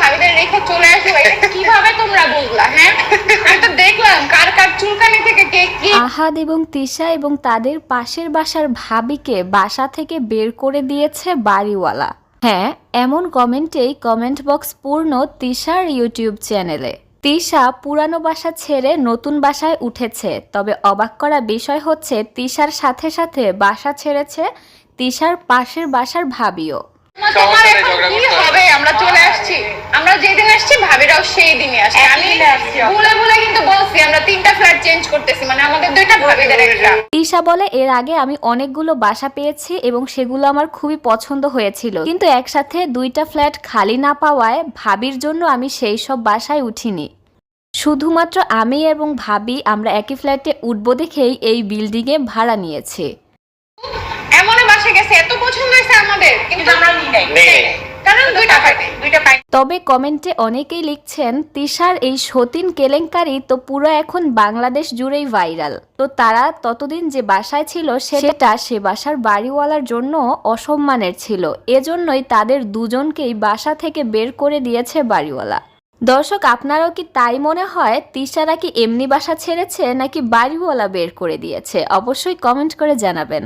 ভাবিদের রেখে চলে আসব এটা কীভাবে তোমরা বুঝলা হ্যাঁ? আমি তো দেখলাম কার কার চুলকানি থেকে কে কি আহাদ এবং তিশা এবং তাদের পাশের বাসার ভাবিকে বাসা থেকে বের করে দিয়েছে বাড়িওয়ালা। হ্যাঁ এমন কমেন্টেই কমেন্ট বক্স পূর্ণ তিশার ইউটিউব চ্যানেলে। তিশা পুরানো বাসা ছেড়ে নতুন বাসায় উঠেছে তবে অবাক করা বিষয় হচ্ছে তিশার সাথে সাথে বাসা ছেড়েছে তিশার পাশের বাসার ভাবিও। তোমার এখন কি হবে আমরা চলে আসছি আমরা যেদিন ভাবিরাও সেই দিনই আসছে আমি ভুলে ভুলে কিন্তু বলছি আমরা তিনটা ফ্ল্যাট চেঞ্জ করতেছি মানে আমাদের দুইটা ভাবিদের একটা। তিশা বলে এর আগে আমি অনেকগুলো বাসা পেয়েছি এবং সেগুলো আমার খুবই পছন্দ হয়েছিল। কিন্তু একসাথে দুইটা ফ্ল্যাট খালি না পাওয়ায় ভাবির জন্য আমি সেই সব বাসায় উঠিনি। শুধুমাত্র আমি এবং ভাবি আমরা একই ফ্ল্যাটে উঠবো দেখেই এই বিল্ডিংয়ে ভাড়া নিয়েছে। এমন বাসা গেছে এত পছন্দ হয়েছে আমাদের কিন্তু আমরা নিই নাই। তবে কমেন্টে অনেকেই লিখছেন, তিশার এই সতীন কেলেঙ্কারি তো পুরো এখন বাংলাদেশ জুড়েই ভাইরাল। তো তারা ততদিন যে বাসায় ছিল, সেটা সে বাসার বাড়িওয়ালার জন্য অসম্মানের ছিল। এজন্যই তাদের দুজনকেই বাসা থেকে বের করে দিয়েছে বাড়িওয়ালা। দর্শক, আপনারও কি তাই মনে হয়, তিশারা কি এমনি বাসা ছেড়েছে, নাকি বাড়িওয়ালা বের করে দিয়েছে? অবশ্যই কমেন্ট করে জানাবেন।